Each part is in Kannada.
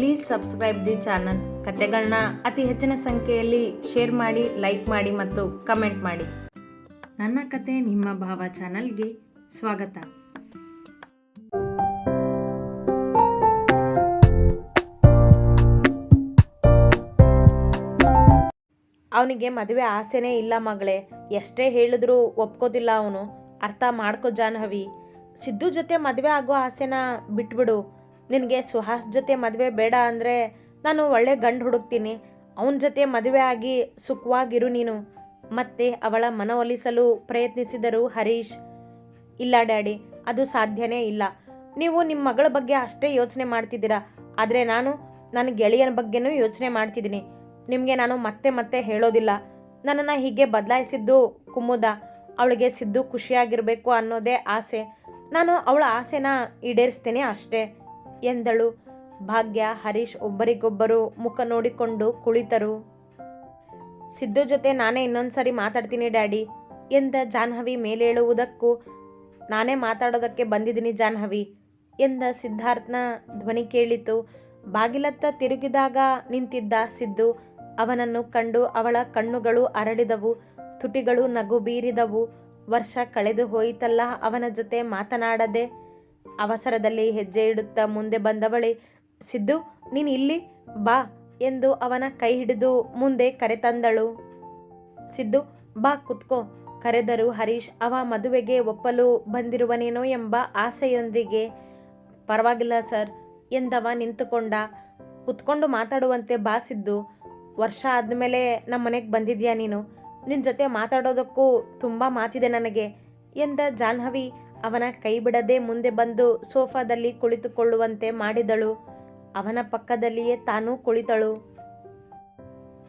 ಪ್ಲೀಸ್ ಸಬ್ಸ್ಕ್ರೈಬ್ ದಿ ಚಾನಲ್ ಕತೆಗಳನ್ನ ಅತಿ ಹೆಚ್ಚಿನ ಸಂಖ್ಯೆಯಲ್ಲಿ ಶೇರ್ ಮಾಡಿ ಲೈಕ್ ಮಾಡಿ ಮತ್ತು ಕಮೆಂಟ್ ಮಾಡಿ. ನನ್ನ ಕತೆ ನಿಮ್ಮ ಭಾವ ಚಾನಲ್ಗೆ ಸ್ವಾಗತ. ಅವನಿಗೆ ಮದುವೆ ಆಸೆನೇ ಇಲ್ಲ ಮಗಳೇ. ಎಷ್ಟೇ ಹೇಳಿದ್ರೂ ಒಪ್ಕೋದಿಲ್ಲ ಅವನು. ಅರ್ಥ ಮಾಡ್ಕೋ ಜಾನ್ಹವಿ ಸಿದ್ದು ಜೊತೆ ಮದುವೆ ಆಗೋ ಆಸೆನ ಬಿಟ್ಬಿಡು. ನಿನಗೆ ಸುಹಾಸ್ ಜೊತೆ ಮದುವೆ ಬೇಡ ಅಂದರೆ ನಾನು ಒಳ್ಳೆ ಗಂಡು ಹುಡುಕ್ತೀನಿ. ಅವನ ಜೊತೆ ಮದುವೆ ಆಗಿ ಸುಖವಾಗಿರು ನೀನು. ಮತ್ತೆ ಅವಳ ಮನವೊಲಿಸಲು ಪ್ರಯತ್ನಿಸಿದರು ಹರೀಶ್. ಇಲ್ಲ, ಡ್ಯಾಡಿ, ಅದು ಸಾಧ್ಯನೇ ಇಲ್ಲ. ನೀವು ನಿಮ್ಮ ಮಗಳ ಬಗ್ಗೆ ಅಷ್ಟೇ ಯೋಚನೆ ಮಾಡ್ತಿದ್ದೀರಾ? ಆದರೆ ನಾನು ನನ್ನ ಗೆಳೆಯನ ಬಗ್ಗೆನೂ ಯೋಚನೆ ಮಾಡ್ತಿದ್ದೀನಿ. ನಿಮಗೆ ನಾನು ಮತ್ತೆ ಮತ್ತೆ ಹೇಳೋದಿಲ್ಲ. ನನ್ನನ್ನು ಹೀಗೆ ಬದಲಾಯಿಸಿದ್ದು ಕುಮುದ. ಅವಳಿಗೆ ಸಿದ್ದು ಖುಷಿಯಾಗಿರಬೇಕು ಅನ್ನೋದೇ ಆಸೆ. ನಾನು ಅವಳ ಆಸೆನ ಈಡೇರಿಸ್ತೇನೆ ಅಷ್ಟೇ. ಎಂದಳು. ಭಾಗ್ಯ, ಹರೀಶ್ ಒಬ್ಬರಿಗೊಬ್ಬರು ಮುಖ ನೋಡಿಕೊಂಡು ಕುಳಿತರು. ಸಿದ್ದು ಜೊತೆ ನಾನೇ ಇನ್ನೊಂದು ಸರಿ ಮಾತಾಡ್ತೀನಿ ಡ್ಯಾಡಿ ಎಂದ ಜಾಹ್ನವಿ ಮೇಲೇಳುವುದಕ್ಕೂ ನಾನೇ ಮಾತಾಡೋದಕ್ಕೆ ಬಂದಿದ್ದೀನಿ ಜಾಹ್ನವಿ ಎಂದ ಸಿದ್ಧಾರ್ಥನ ಧ್ವನಿ ಕೇಳಿತು. ಬಾಗಿಲತ್ತ ತಿರುಗಿದಾಗ ನಿಂತಿದ್ದ ಸಿದ್ದು ಅವನನ್ನು ಕಂಡು ಅವಳ ಕಣ್ಣುಗಳು ಅರಳಿದವು, ತುಟಿಗಳು ನಗು ಬೀರಿದವು. ವರ್ಷ ಕಳೆದು ಹೋಯಿತಲ್ಲ ಅವನ ಜೊತೆ ಮಾತನಾಡದೆ ಅವಸರದಲ್ಲಿ ಹೆಜ್ಜೆ ಇಡುತ್ತಾ ಮುಂದೆ ಬಂದವಳೆ ಸಿದ್ದು, ನೀನು ಇಲ್ಲಿ ಬಾ ಎಂದು ಅವನ ಕೈ ಹಿಡಿದು ಮುಂದೆ ಕರೆತಂದಳು ಸಿದ್ದು, ಬಾ ಕುತ್ಕೋ. ಕರೆದರು ಹರೀಶ್, ಅವ ಮದುವೆಗೆ ಒಪ್ಪಲು ಬಂದಿರುವನೇನೋ ಎಂಬ ಆಸೆಯೊಂದಿಗೆ, ಪರವಾಗಿಲ್ಲ ಸರ್ ಎಂದವ ನಿಂತುಕೊಂಡ. ಕುತ್ಕೊಂಡು ಮಾತಾಡುವಂತೆ ಬಾ ಸಿದ್ದು. ವರ್ಷ ಆದಮೇಲೆ ನಮ್ಮ ಮನೆಗೆ ಬಂದಿದ್ಯಾ ನೀನು? ನಿನ್ನ ಜೊತೆ ಮಾತಾಡೋದಕ್ಕೂ ತುಂಬ ಮಾತಿದೆ ನನಗೆ ಎಂದ ಜಾಹ್ನವಿ. ಅವನ ಕೈ ಬಿಡದೆ ಮುಂದೆ ಬಂದು ಸೋಫಾದಲ್ಲಿ ಕುಳಿತುಕೊಳ್ಳುವಂತೆ ಮಾಡಿದಳು. ಅವನ ಪಕ್ಕದಲ್ಲಿಯೇ ತಾನೂ ಕುಳಿತಳು.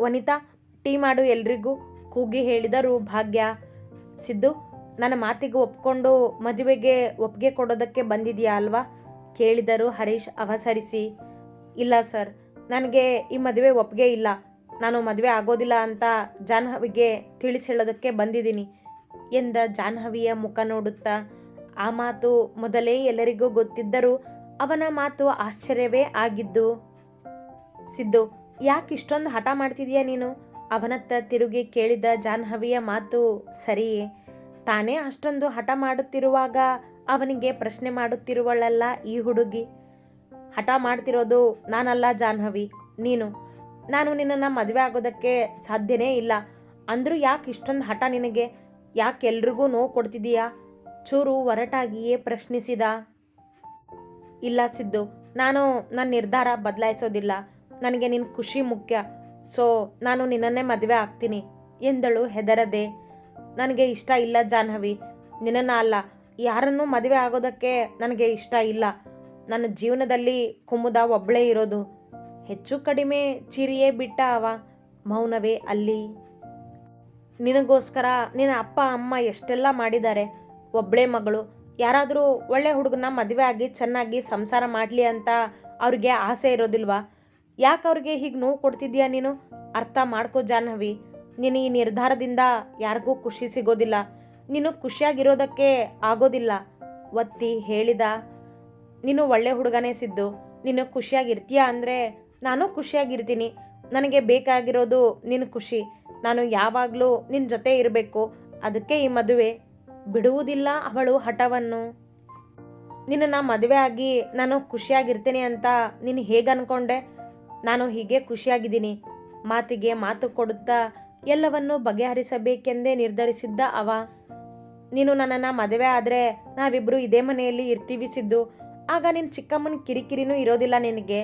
ವನಿತಾ, ಟೀ ಮಾಡು ಎಲ್ರಿಗೂ, ಕೂಗಿ ಹೇಳಿದರು ಭಾಗ್ಯ. ಸಿದ್ದು, ನನ್ನ ಮಾತಿಗೆ ಒಪ್ಕೊಂಡು ಮದುವೆಗೆ ಒಪ್ಪಿಗೆ ಕೊಡೋದಕ್ಕೆ ಬಂದಿದೆಯಾ ಅಲ್ವಾ? ಕೇಳಿದರು ಹರೀಶ್ ಅವಸರಿಸಿ. ಇಲ್ಲ ಸರ್, ನನಗೆ ಈ ಮದುವೆ ಒಪ್ಪಿಗೆ ಇಲ್ಲ. ನಾನು ಮದುವೆ ಆಗೋದಿಲ್ಲ ಅಂತ ಜಾಹ್ನವಿಗೆ ತಿಳಿಸಿ ಹೇಳೋದಕ್ಕೆ ಬಂದಿದ್ದೀನಿ ಎಂದ ಜಾಹ್ನವಿಯ ಮುಖ ನೋಡುತ್ತಾ. ಆ ಮಾತು ಮೊದಲೇ ಎಲ್ಲರಿಗೂ ಗೊತ್ತಿದ್ದರೂ ಅವನ ಮಾತು ಆಶ್ಚರ್ಯವೇ ಆಗಿದ್ದು. ಸಿದ್ದು, ಯಾಕೆ ಇಷ್ಟೊಂದು ಹಠ ಮಾಡ್ತಿದೀಯಾ ನೀನು? ಅವನತ್ತ ತಿರುಗಿ ಕೇಳಿದ ಜಾಹ್ನವಿಯ ಮಾತು ಸರಿಯೇ. ತಾನೇ ಅಷ್ಟೊಂದು ಹಠ ಮಾಡುತ್ತಿರುವಾಗ ಅವನಿಗೆ ಪ್ರಶ್ನೆ ಮಾಡುತ್ತಿರುವಳಲ್ಲ ಈ ಹುಡುಗಿ. ಹಠ ಮಾಡ್ತಿರೋದು ನಾನಲ್ಲ ಜಾಹ್ನವಿ, ನೀನು. ನಾನು ನಿನ್ನನ್ನು ಮದುವೆ ಆಗೋದಕ್ಕೆ ಸಾಧ್ಯನೇ ಇಲ್ಲ. ಅಂದರೂ ಯಾಕೆ ಇಷ್ಟೊಂದು ಹಠ ನಿನಗೆ? ಯಾಕೆ ಎಲ್ರಿಗೂ ನೋವು ಕೊಡ್ತಿದೀಯಾ? ಚೂರು ಒರಟಾಗಿಯೇ ಪ್ರಶ್ನಿಸಿದ. ಇಲ್ಲ ಸಿದ್ದು, ನಾನು ನನ್ನ ನಿರ್ಧಾರ ಬದಲಾಯಿಸೋದಿಲ್ಲ. ನನಗೆ ನಿನ್ನ ಖುಷಿ ಮುಖ್ಯ. ಸೊ, ನಾನು ನಿನ್ನನ್ನೇ ಮದುವೆ ಆಗ್ತೀನಿ ಎಂದಳು ಹೆದರದೆ. ನನಗೆ ಇಷ್ಟ ಇಲ್ಲ ಜಾಹ್ನವಿ. ನಿನ್ನ ಅಲ್ಲ, ಯಾರನ್ನೂ ಮದುವೆ ಆಗೋದಕ್ಕೆ ನನಗೆ ಇಷ್ಟ ಇಲ್ಲ. ನನ್ನ ಜೀವನದಲ್ಲಿ ಕುಮುದ ಒಬ್ಬಳೇ ಇರೋದು. ಹೆಚ್ಚು ಕಡಿಮೆ ಚಿರಿಯೇ ಬಿಟ್ಟ ಅವ, ಮೌನವೇ ಅಲ್ಲಿ. ನಿನಗೋಸ್ಕರ ನಿನ್ನ ಅಪ್ಪ, ಅಮ್ಮ ಎಷ್ಟೆಲ್ಲ ಮಾಡಿದ್ದಾರೆ ಒಬ್ಬಳೇ ಮಗಳು. ಯಾರಾದರೂ ಒಳ್ಳೆ ಹುಡುಗನ ಮದುವೆ ಆಗಿ ಚೆನ್ನಾಗಿ ಸಂಸಾರ ಮಾಡಲಿ ಅಂತ ಅವ್ರಿಗೆ ಆಸೆ ಇರೋದಿಲ್ವಾ? ಯಾಕೆ ಅವ್ರಿಗೆ ಹೀಗೆ ನೋವು ಕೊಡ್ತಿದ್ಯಾ ನೀನು? ಅರ್ಥ ಮಾಡ್ಕೋ ಜಾಹ್ನವಿ. ನೀನು ಈ ನಿರ್ಧಾರದಿಂದ ಯಾರಿಗೂ ಖುಷಿ ಸಿಗೋದಿಲ್ಲ. ನೀನು ಖುಷಿಯಾಗಿರೋದಕ್ಕೆ ಆಗೋದಿಲ್ಲ. ಒತ್ತಿ ಹೇಳಿದ, ನೀನು ಒಳ್ಳೆ ಹುಡುಗನೇ ಸಿದ್ದು. ನೀನು ಖುಷಿಯಾಗಿರ್ತೀಯ ಅಂದರೆ ನಾನು ಖುಷಿಯಾಗಿರ್ತೀನಿ. ನನಗೆ ಬೇಕಾಗಿರೋದು ನಿನ್ನ ಖುಷಿ. ನಾನು ಯಾವಾಗಲೂ ನಿನ್ನ ಜೊತೆ ಇರಬೇಕು. ಅದಕ್ಕೆ ಈ ಮದುವೆ. ಬಿಡುವುದಿಲ್ಲ ಅವಳು ಹಠವನ್ನು. ನಿನ್ನನ್ನು ಮದುವೆ ಆಗಿ ನಾನು ಖುಷಿಯಾಗಿರ್ತೇನೆ ಅಂತ ನೀನು ಹೇಗೆ ಅನ್ಕೊಂಡೆ? ನಾನು ಹೀಗೆ ಖುಷಿಯಾಗಿದ್ದೀನಿ. ಮಾತಿಗೆ ಮಾತು ಕೊಡುತ್ತಾ ಎಲ್ಲವನ್ನು ಬಗೆಹರಿಸಬೇಕೆಂದೇ ನಿರ್ಧರಿಸಿದ್ದ ಅವ. ನೀನು ನನ್ನನ್ನು ಮದುವೆ ಆದರೆ ನಾವಿಬ್ಬರು ಇದೇ ಮನೆಯಲ್ಲಿ ಇರ್ತೀವಿ ಸಿದ್ದು. ಆಗ ನಿನ್ನ ಚಿಕ್ಕಮ್ಮನ ಕಿರಿಕಿರಿನೂ ಇರೋದಿಲ್ಲ ನಿನಗೆ.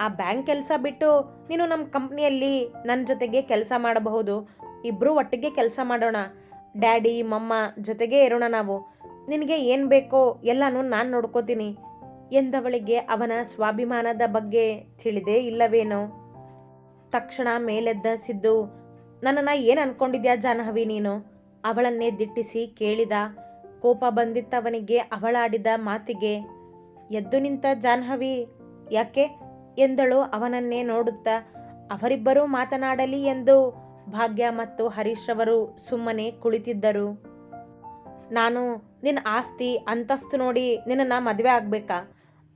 ಆ ಬ್ಯಾಂಕ್ ಕೆಲಸ ಬಿಟ್ಟು ನೀನು ನಮ್ಮ ಕಂಪ್ನಿಯಲ್ಲಿ ನನ್ನ ಜೊತೆಗೆ ಕೆಲಸ ಮಾಡಬಹುದು. ಇಬ್ಬರೂ ಒಟ್ಟಿಗೆ ಕೆಲಸ ಮಾಡೋಣ. ಡ್ಯಾಡಿ, ಮಮ್ಮ ಜೊತೆಗೆ ಇರೋಣ ನಾವು. ನಿನಗೆ ಏನು ಬೇಕೋ ಎಲ್ಲನೂ ನಾನು ನೋಡ್ಕೋತೀನಿ ಎಂದವಳಿಗೆ ಅವನ ಸ್ವಾಭಿಮಾನದ ಬಗ್ಗೆ ತಿಳಿದೇ ಇಲ್ಲವೇನೋ. ತಕ್ಷಣ ಮೇಲೆದ್ದ ಸಿದ್ದು, ನನ್ನನ್ನು ಏನು ಅನ್ಕೊಂಡಿದ್ಯಾ ಜಾಹ್ನವಿ ನೀನು? ಅವಳನ್ನೇ ದಿಟ್ಟಿಸಿ ಕೇಳಿದ. ಕೋಪ ಬಂದಿತ್ತವನಿಗೆ ಅವಳಾಡಿದ ಮಾತಿಗೆ, ಎದ್ದು ನಿಂತ ಜಾನ್ಹವಿ ಯಾಕೆ? ಎಂದಳು ಅವನನ್ನೇ ನೋಡುತ್ತಾ. ಅವರಿಬ್ಬರೂ ಮಾತನಾಡಲಿ ಎಂದು ಭಾಗ್ಯ ಮತ್ತು ಹರೀಶ್ ರವರು ಸುಮ್ಮನೆ ಕುಳಿತಿದ್ದರು. ನಾನು ನಿನ್ನ ಆಸ್ತಿ, ಅಂತಸ್ತು ನೋಡಿ ನಿನ್ನನ್ನು ಮದುವೆ ಆಗಬೇಕಾ?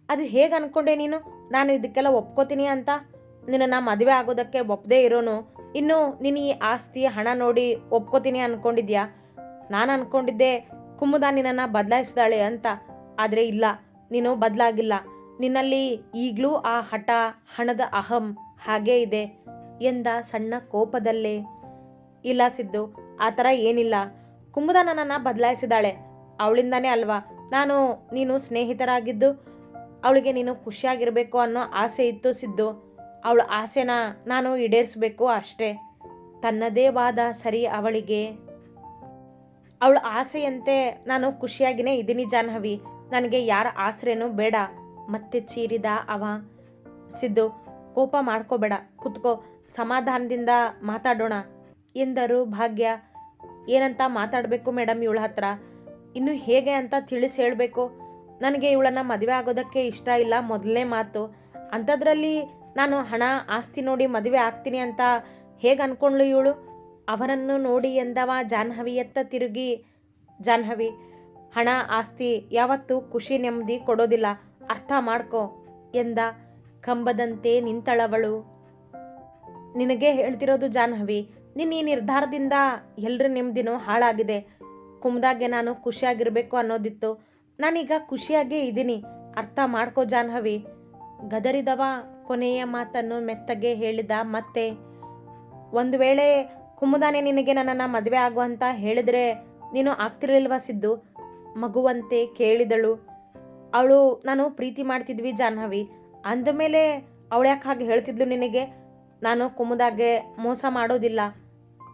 ಅದು ಹೇಗೆ ಅನ್ಕೊಂಡೆ ನೀನು? ನಾನು ಇದಕ್ಕೆಲ್ಲ ಒಪ್ಕೋತೀನಿ ಅಂತ? ನಿನ್ನನ್ನು ಮದುವೆ ಆಗೋದಕ್ಕೆ ಒಪ್ಪದೇ ಇರೋನು? ಇನ್ನು ನೀನು ಈ ಆಸ್ತಿ ಹಣ ನೋಡಿ ಒಪ್ಕೋತೀನಿ ಅಂದ್ಕೊಂಡಿದ್ಯಾ ನಾನು ಅಂದ್ಕೊಂಡಿದ್ದೆ ಕುಮುದ ನಿನ್ನನ್ನು ಬದಲಾಯಿಸಿದಾಳೆ ಅಂತ. ಆದರೆ ಇಲ್ಲ, ನೀನು ಬದಲಾಗಿಲ್ಲ. ನಿನ್ನಲ್ಲಿ ಈಗಲೂ ಆ ಹಠ, ಹಣದ ಅಹಂ ಹಾಗೇ ಇದೆ. ಎಂದ ಸಣ್ಣ ಕೋಪದಲ್ಲೇ, ಇಲ್ಲ ಸಿದ್ದು, ಆ ಥರ ಏನಿಲ್ಲ. ಕುಮುದ ನನ್ನನ್ನು ಬದಲಾಯಿಸಿದಾಳೆ. ಅವಳಿಂದಾನೇ ಅಲ್ವಾ? ನಾನು, ನೀನು ಸ್ನೇಹಿತರಾಗಿದ್ದು, ಅವಳಿಗೆ ನೀನು ಖುಷಿಯಾಗಿರಬೇಕು ಅನ್ನೋ ಆಸೆ ಇತ್ತು ಸಿದ್ದು. ಅವಳ ಆಸೆನ ನಾನು ಈಡೇರಿಸಬೇಕು ಅಷ್ಟೇ. ತನ್ನದೇ ವಾದ ಸರಿ ಅವಳಿಗೆ. ಅವಳ ಆಸೆಯಂತೆ ನಾನು ಖುಷಿಯಾಗಿನೇ ಇದ್ದೀನಿ ಜಾನ್ಹವಿ ನನಗೆ ಯಾರ ಆಸರೆನೂ ಬೇಡ. ಮತ್ತೆ ಚೀರಿದ ಅವ. ಸಿದ್ದು, ಕೋಪ ಮಾಡ್ಕೋಬೇಡ. ಕುತ್ಕೋ. ಸಮಾಧಾನದಿಂದ ಮಾತಾಡೋಣ ಎಂದರು ಭಾಗ್ಯ. ಏನಂತ ಮಾತಾಡಬೇಕು ಮೇಡಮ್ ಇವಳ ಹತ್ರ? ಇನ್ನು ಹೇಗೆ ಅಂತ ತಿಳಿಸಿ ಹೇಳಬೇಕು. ನನಗೆ ಇವಳನ್ನು ಮದುವೆ ಆಗೋದಕ್ಕೆ ಇಷ್ಟ ಇಲ್ಲ ಮೊದಲನೇ ಮಾತು. ಅಂಥದ್ರಲ್ಲಿ ನಾನು ಹಣ, ಆಸ್ತಿ ನೋಡಿ ಮದುವೆ ಆಗ್ತೀನಿ ಅಂತ ಹೇಗೆ ಅನ್ಕೊಂಡ್ಳು ಇವಳು? ಅವರನ್ನು ನೋಡಿ ಎಂದವ ಜಾಹ್ನವಿಯತ್ತ ತಿರುಗಿ. ಜಾಹ್ನವಿ, ಹಣ, ಆಸ್ತಿ ಯಾವತ್ತೂ ಖುಷಿ, ನೆಮ್ಮದಿ ಕೊಡೋದಿಲ್ಲ. ಅರ್ಥ ಮಾಡ್ಕೋ ಎಂದ ಕಂಬದಂತೆ ನಿಂತಳವಳು. ನಿನಗೆ ಹೇಳ್ತಿರೋದು ಜಾನ್ಹವಿ ನಿನ್ನ ಈ ನಿರ್ಧಾರದಿಂದ ಎಲ್ಲರ ನೆಮ್ಮದಿನೂ ಹಾಳಾಗಿದೆ. ಕುಮ್ದಾಗೆ ನಾನು ಖುಷಿಯಾಗಿರಬೇಕು ಅನ್ನೋದಿತ್ತು. ನಾನೀಗ ಖುಷಿಯಾಗೇ ಇದ್ದೀನಿ. ಅರ್ಥ ಮಾಡ್ಕೋ ಜಾನ್ಹವಿ ಗದರಿದವ ಕೊನೆಯ ಮಾತನ್ನು ಮೆತ್ತಗೆ ಹೇಳಿದ ಮತ್ತೆ, ಒಂದು ವೇಳೆ ಕುಮುದಾನೆ ನಿನಗೆ ನನ್ನನ್ನು ಮದುವೆ ಆಗುವಂತ ಹೇಳಿದ್ರೆ ನೀನು ಆಗ್ತಿರಲಿಲ್ವ ಸಿದ್ದು? ಮಗುವಂತೆ ಕೇಳಿದಳು. ಅವಳು, ನಾನು ಪ್ರೀತಿ ಮಾಡ್ತಿದ್ವಿ ಜಾನ್ಹವಿ ಅಂದಮೇಲೆ ಅವಳು ಯಾಕೆ ಹಾಗೆ ಹೇಳ್ತಿದ್ಲು ನಿನಗೆ? ನಾನು ಕುಮುದಾಗೆ ಮೋಸ ಮಾಡೋದಿಲ್ಲ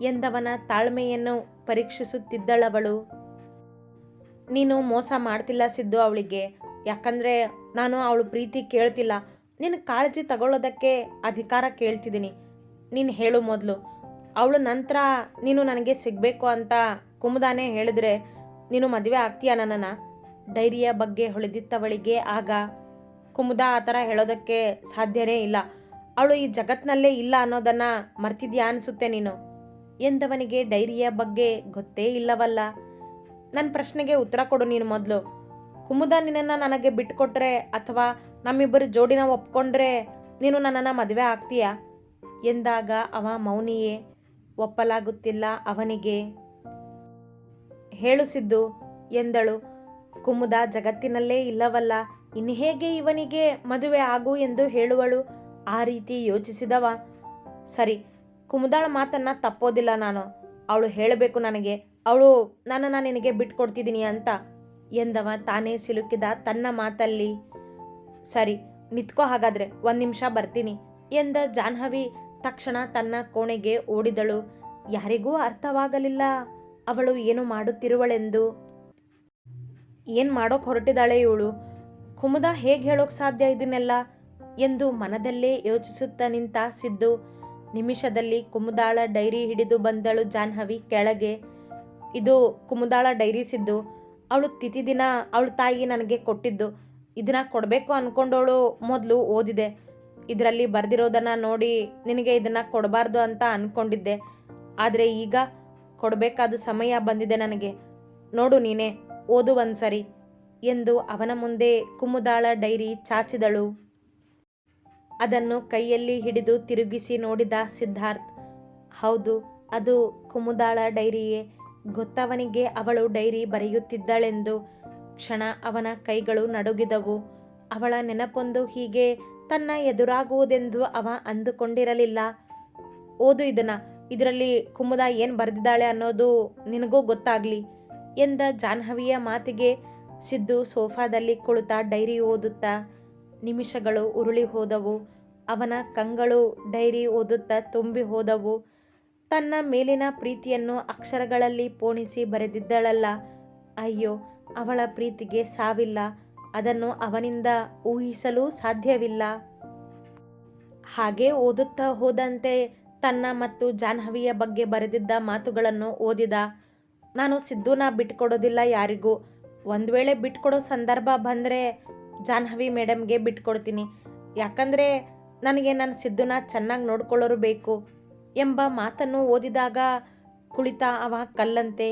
ಎಂದವನ ತಾಳ್ಮೆಯನ್ನು ಪರೀಕ್ಷಿಸುತ್ತಿದ್ದಳವಳು. ನೀನು ಮೋಸ ಮಾಡ್ತಿಲ್ಲ ಸಿದ್ದು ಅವಳಿಗೆ. ಯಾಕಂದರೆ ನಾನು ಅವಳು ಪ್ರೀತಿ ಕೇಳ್ತಿಲ್ಲ. ನಿನ್ನ ಕಾಳಜಿ ತಗೊಳ್ಳೋದಕ್ಕೆ ಅಧಿಕಾರ ಕೇಳ್ತಿದ್ದೀನಿ. ನೀನು ಹೇಳು ಮೊದಲು. ಅವಳು ನಂತರ ನೀನು ನನಗೆ ಸಿಗಬೇಕು ಅಂತ ಕುಮುದಾನೆ ಹೇಳಿದ್ರೆ ನೀನು ಮದುವೆ ಆಗ್ತೀಯ ನನ್ನನ್ನು? ಡೈರಿಯ ಬಗ್ಗೆ ಹೊಳೆದಿತ್ತವಳಿಗೆ ಆಗ ಕುಮುದ ಆ ಥರ ಹೇಳೋದಕ್ಕೆ ಸಾಧ್ಯನೇ ಇಲ್ಲ. ಅವಳು ಈ ಜಗತ್ನಲ್ಲೇ ಇಲ್ಲ ಅನ್ನೋದನ್ನು ಮರ್ತಿದ್ಯಾ ಅನಿಸುತ್ತೆ ನೀನು? ಎಂದವನಿಗೆ ಡೈರಿಯ ಬಗ್ಗೆ ಗೊತ್ತೇ ಇಲ್ಲವಲ್ಲ. ನನ್ನ ಪ್ರಶ್ನೆಗೆ ಉತ್ತರ ಕೊಡು ನೀನು ಮೊದಲು. ಕುಮುದ ನಿನ್ನನ್ನು ನನಗೆ ಬಿಟ್ಟುಕೊಟ್ರೆ ಅಥವಾ ನಮ್ಮಿಬ್ಬರು ಜೋಡಿನ ಒಪ್ಕೊಂಡ್ರೆ ನೀನು ನನ್ನನ್ನು ಮದುವೆ ಆಗ್ತೀಯಾ? ಎಂದಾಗ ಅವ ಮೌನಿಯೇ, ಒಪ್ಪಲಾಗುತ್ತಿಲ್ಲ ಅವನಿಗೆ. ಹೇಳು ಸಿದ್ದು, ಎಂದಳು. ಕುಮುದ ಜಗತ್ತಿನಲ್ಲೇ ಇಲ್ಲವಲ್ಲ, ಇನ್ನು ಹೇಗೆ ಇವನಿಗೆ ಮದುವೆ ಆಗು ಎಂದು ಹೇಳುವಳು? ಆ ರೀತಿ ಯೋಚಿಸಿದವ. ಸರಿ, ಕುಮುದಾಳ ಮಾತನ್ನ ತಪ್ಪೋದಿಲ್ಲ ನಾನು. ಅವಳು ಹೇಳಬೇಕು ನನಗೆ. ಅವಳು ನನ್ನನ್ನು ನಿನಗೆ ಬಿಟ್ಕೊಡ್ತಿದ್ದೀನಿ ಅಂತ ಎಂದವ ತಾನೇ ಸಿಲುಕಿದ ತನ್ನ ಮಾತಲ್ಲಿ. ಸರಿ, ನಿತ್ಕೋ ಹಾಗಾದರೆ, ಒಂದು ನಿಮಿಷ ಬರ್ತೀನಿ ಎಂದ ಜಾಹ್ನವಿ ತಕ್ಷಣ ತನ್ನ ಕೋಣೆಗೆ ಓಡಿದಳು. ಯಾರಿಗೂ ಅರ್ಥವಾಗಲಿಲ್ಲ. ಅವಳು ಏನು ಮಾಡುತ್ತಿರುವಳೆಂದು. ಏನು ಮಾಡೋಕೆ ಹೊರಟಿದ್ದಾಳೆ ಇವಳು? ಕುಮುದ ಹೇಗೆ ಹೇಳೋಕೆ ಸಾಧ್ಯ ಇದನ್ನೆಲ್ಲ? ಎಂದು ಮನದಲ್ಲೇ ಯೋಚಿಸುತ್ತಾ ನಿಂತ ಸಿದ್ದು ನಿಮಿಷದಲ್ಲಿ ಕುಮುದಾಳ ಡೈರಿ ಹಿಡಿದು ಬಂದಳು ಜಾಹ್ನವಿ ಕೆಳಗೆ. ಇದು ಕುಮುದಾಳ ಡೈರಿ ಸಿದ್ದು. ಅವಳು ತಿಥಿ ದಿನ ಅವಳ ತಾಯಿ ನನಗೆ ಕೊಟ್ಟಿದ್ದು. ಇದನ್ನ ಕೊಡಬೇಕು ಅಂದ್ಕೊಂಡವಳು ಮೊದಲು ಓದಿದೆ. ಇದರಲ್ಲಿ ಬರೆದಿರೋದನ್ನು ನೋಡಿ ನಿನಗೆ ಇದನ್ನು ಕೊಡಬಾರ್ದು ಅಂತ ಅಂದ್ಕೊಂಡಿದ್ದೆ ಆದರೆ ಈಗ ಕೊಡಬೇಕಾದ ಸಮಯ ಬಂದಿದೆ ನನಗೆ. ನೋಡು ನೀನೇ, ಓದು ಒಂದ್ಸರಿ ಎಂದು ಅವನ ಮುಂದೆ ಕುಮುದಾಳ ಡೈರಿ ಚಾಚಿದಳು. ಅದನ್ನು ಕೈಯಲ್ಲಿ ಹಿಡಿದು ತಿರುಗಿಸಿ ನೋಡಿದ ಸಿದ್ಧಾರ್ಥ್, ಹೌದು, ಅದು ಕುಮುದಾಳ ಡೈರಿಯೇ. ಗೊತ್ತವನಿಗೆ ಅವಳು ಡೈರಿ ಬರೆಯುತ್ತಿದ್ದಳೆಂದು ಕ್ಷಣ ಅವನ ಕೈಗಳು ನಡುಗಿದವು. ಅವಳ ನೆನಪೊಂದು ಹೀಗೆ, ತನ್ನ ಎದುರಾಗುವುದೆಂದು ಅವ ಅಂದುಕೊಂಡಿರಲಿಲ್ಲ. ಓದು ಇದನ್ನ. ಇದರಲ್ಲಿ ಕುಮುದ ಏನು ಬರೆದಿದ್ದಾಳೆ ಅನ್ನೋದು ನಿನಗೂ ಗೊತ್ತಾಗ್ಲಿ ಎಂದ ಜಾಹ್ನವಿಯ ಮಾತಿಗೆ ಸಿದ್ದು ಸೋಫಾದಲ್ಲಿ ಕುಳಿತ ಡೈರಿ ಓದುತ್ತಾ ನಿಮಿಷಗಳು ಉರುಳಿ ಹೋದವು. ಅವನ ಕಂಗಳು ಡೈರಿ ಓದುತ್ತಾ ತುಂಬಿ ಹೋದವು. ತನ್ನ ಮೇಲಿನ ಪ್ರೀತಿಯನ್ನು ಅಕ್ಷರಗಳಲ್ಲಿ ಪೋಣಿಸಿ ಬರೆದಿದ್ದಳಲ್ಲ. ಅಯ್ಯೋ, ಅವಳ ಪ್ರೀತಿಗೆ ಸಾವಿಲ್ಲ. ಅದನ್ನು ಅವನಿಂದ ಊಹಿಸಲು ಸಾಧ್ಯವಿಲ್ಲ. ಹಾಗೆ ಓದುತ್ತಾ ಹೋದಂತೆ ತನ್ನ ಮತ್ತು ಜಾಹ್ನವಿಯ ಬಗ್ಗೆ ಬರೆದಿದ್ದ ಮಾತುಗಳನ್ನು ಓದಿದ. ನಾನು ಸಿದ್ದುನ ಬಿಟ್ಕೊಡೋದಿಲ್ಲ ಯಾರಿಗೂ. ಒಂದು ವೇಳೆ ಬಿಟ್ಕೊಡೋ ಸಂದರ್ಭ ಬಂದರೆ ಜಾಹ್ನವಿ ಮೇಡಮ್ಗೆ ಬಿಟ್ಕೊಡ್ತೀನಿ. ಯಾಕಂದರೆ ನನಗೆ ನನ್ನ ಸಿದ್ದುನ ಚೆನ್ನಾಗಿ ನೋಡ್ಕೊಳ್ಳೋರು ಬೇಕು ಎಂಬ ಮಾತನ್ನು ಓದಿದಾಗ ಕುಳಿತ ಅವ ಕಲ್ಲಂತೆ.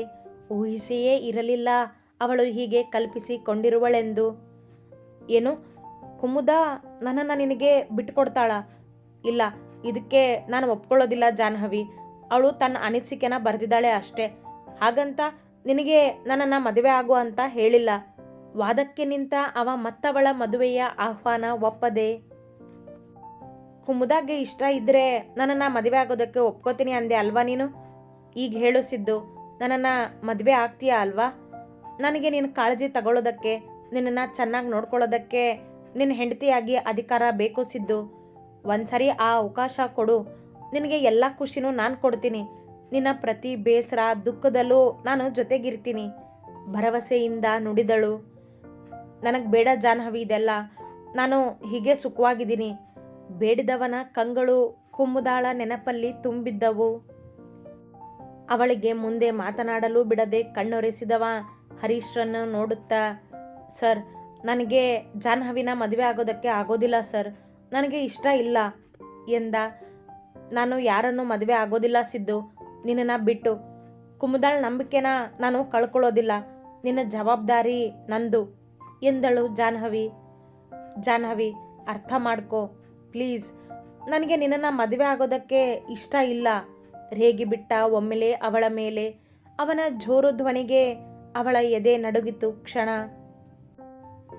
ಊಹಿಸಿಯೇ ಇರಲಿಲ್ಲ ಅವಳು ಹೀಗೆ ಕಲ್ಪಿಸಿಕೊಂಡಿರುವಳೆಂದು. ಏನು, ಕುಮುದ ನನ್ನನ್ನು ನಿನಗೆ ಬಿಟ್ಕೊಡ್ತಾಳ? ಇಲ್ಲ, ಇದಕ್ಕೆ ನಾನು ಒಪ್ಕೊಳ್ಳೋದಿಲ್ಲ ಜಾಹ್ನವಿ. ಅವಳು ತನ್ನ ಅನಿಸಿಕೆನ ಬರೆದಿದ್ದಾಳೆ ಅಷ್ಟೇ. ಹಾಗಂತ ನಿನಗೆ ನನ್ನನ್ನು ಮದುವೆ ಆಗು ಅಂತ ಹೇಳಿಲ್ಲ. ವಾದಕ್ಕೆ ನಿಂತ ಅವ ಮತ್ತವಳ ಮದುವೆಯ ಆಹ್ವಾನ ಒಪ್ಪದೆ ಕುಮುದಾಗೆ ಇಷ್ಟ ಇದ್ದರೆ ನನ್ನನ್ನು ಮದುವೆ ಆಗೋದಕ್ಕೆ ಒಪ್ಕೋತೀನಿ ಅಂದೆ ಅಲ್ವಾ ನೀನು? ಈಗ ಹೇಳು ಸಿದ್ದು, ನನ್ನನ್ನು ಮದುವೆ ಆಗ್ತೀಯಾ ಅಲ್ವಾ? ನನಗೆ ನಿನ್ನ ಕಾಳಜಿ ತಗೊಳ್ಳೋದಕ್ಕೆ, ನಿನ್ನನ್ನು ಚೆನ್ನಾಗಿ ನೋಡ್ಕೊಳ್ಳೋದಕ್ಕೆ ನಿನ್ನ ಹೆಂಡತಿಯಾಗಿ ಅಧಿಕಾರ ಬೇಕು ಸಿದ್ದು. ಒಂದ್ಸರಿ ಆ ಅವಕಾಶ ಕೊಡು. ನಿನಗೆ ಎಲ್ಲ ಖುಷಿನೂ ನಾನು ಕೊಡ್ತೀನಿ. ನಿನ್ನ ಪ್ರತಿ ಬೇಸರ, ದುಃಖದಲ್ಲೂ ನಾನು ಜೊತೆಗಿರ್ತೀನಿ. ಭರವಸೆಯಿಂದ ನುಡಿದಳು. ನನಗೆ ಬೇಡ ಜಾಹ್ನವಿ ಇದೆಲ್ಲ. ನಾನು ಹೀಗೆ ಸುಖವಾಗಿದ್ದೀನಿ. ಬೇಡಿದವನ ಕಂಗಳು ಕುಮ್ಮುದಾಳ ನೆನಪಲ್ಲಿ ತುಂಬಿದ್ದವು. ಅವಳಿಗೆ ಮುಂದೆ ಮಾತನಾಡಲು ಬಿಡದೆ ಕಣ್ಣೊರೆಸಿದವ ಹರೀಶ್ರನ್ನು ನೋಡುತ್ತಾ, ಸರ್, ನನಗೆ ಜಾಹ್ನವಿನ ಮದುವೆ ಆಗೋದಕ್ಕೆ ಆಗೋದಿಲ್ಲ, ಸರ್. ನನಗೆ ಇಷ್ಟ ಇಲ್ಲ ಎಂದ. ನಾನು ಯಾರನ್ನು ಮದುವೆ ಆಗೋದಿಲ್ಲ, ಸಿದ್ದು. ನಿನ್ನನ್ನು ಬಿಟ್ಟು. ಕುಮ್ಮದಾಳ್ ನಂಬಿಕೆನ ನಾನು ಕಳ್ಕೊಳ್ಳೋದಿಲ್ಲ. ನಿನ್ನ ಜವಾಬ್ದಾರಿ ನಂದು. ಎಂದಳು ಜಾಹ್ನವಿ. ಜಾನ್ಹವಿ ಅರ್ಥ ಮಾಡ್ಕೋ. ಪ್ಲೀಸ್, ನನಗೆ ನಿನ್ನನ್ನು ಮದುವೆ ಆಗೋದಕ್ಕೆ ಇಷ್ಟ ಇಲ್ಲ. ರೇಗಿ ಬಿಟ್ಟ ಒಮ್ಮೆಲೆ ಅವಳ ಮೇಲೆ. ಅವನ ಜೋರು ಧ್ವನಿಗೆ ಅವಳ ಎದೆ ನಡುಗಿತು ಕ್ಷಣ.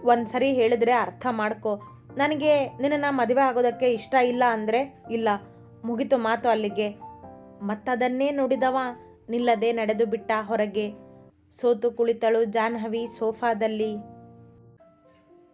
ಒಂದ್ಸರಿ ಹೇಳಿದ್ರೆ ಅರ್ಥ ಮಾಡ್ಕೋ. ನನಗೆ ನಿನ್ನನ್ನು ಮದುವೆ ಆಗೋದಕ್ಕೆ ಇಷ್ಟ ಇಲ್ಲ ಅಂದರೆ ಇಲ್ಲ. ಮುಗಿತು ಮಾತು ಅಲ್ಲಿಗೆ. ಮತ್ತದನ್ನೇ ನುಡಿದವ ನಿಲ್ಲದೆ ನಡೆದು ಬಿಟ್ಟ ಹೊರಗೆ. ಸೋತು ಕುಳಿತಳು ಜಾಹ್ನವಿ ಸೋಫಾದಲ್ಲಿ.